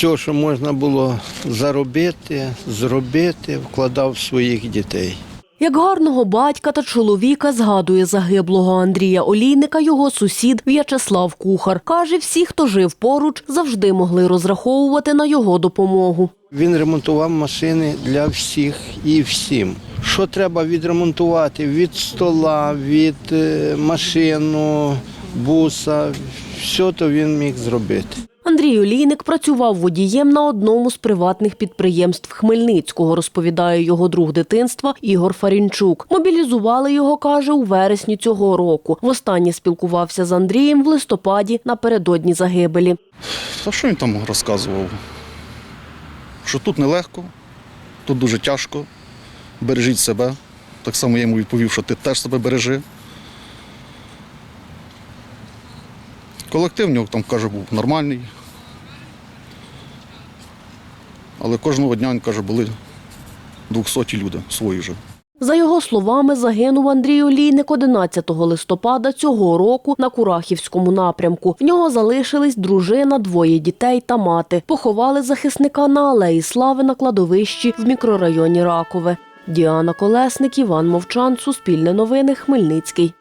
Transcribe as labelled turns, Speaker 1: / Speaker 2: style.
Speaker 1: все, що можна було заробити, зробити, вкладав в своїх дітей.
Speaker 2: Як гарного батька та чоловіка згадує загиблого Андрія Олійника його сусід В'ячеслав Кухар. Каже, всі, хто жив поруч, завжди могли розраховувати на його допомогу.
Speaker 1: Він ремонтував машини для всіх і всім. Що треба відремонтувати від стола, від е, машину, буса, все то він міг зробити.
Speaker 2: Андрій Олійник працював водієм на одному з приватних підприємств Хмельницького, розповідає його друг дитинства Ігор Фарінчук. Мобілізували його, каже, у вересні цього року. Востаннє спілкувався з Андрієм в листопаді напередодні загибелі.
Speaker 3: Та що він там розказував? Що тут нелегко, тут дуже тяжко, бережіть себе. Так само я йому відповів, що ти теж себе бережи. Колектив в нього там, каже, був нормальний. Але кожного дня, він каже, були 200 люди свої вже.
Speaker 2: За його словами, загинув Андрій Олійник 11 листопада цього року на Курахівському напрямку. В нього залишились дружина, двоє дітей та мати. Поховали захисника на Алеї Слави на кладовищі в мікрорайоні Ракове. Діана Колесник, Іван Мовчан, Суспільне новини, Хмельницький.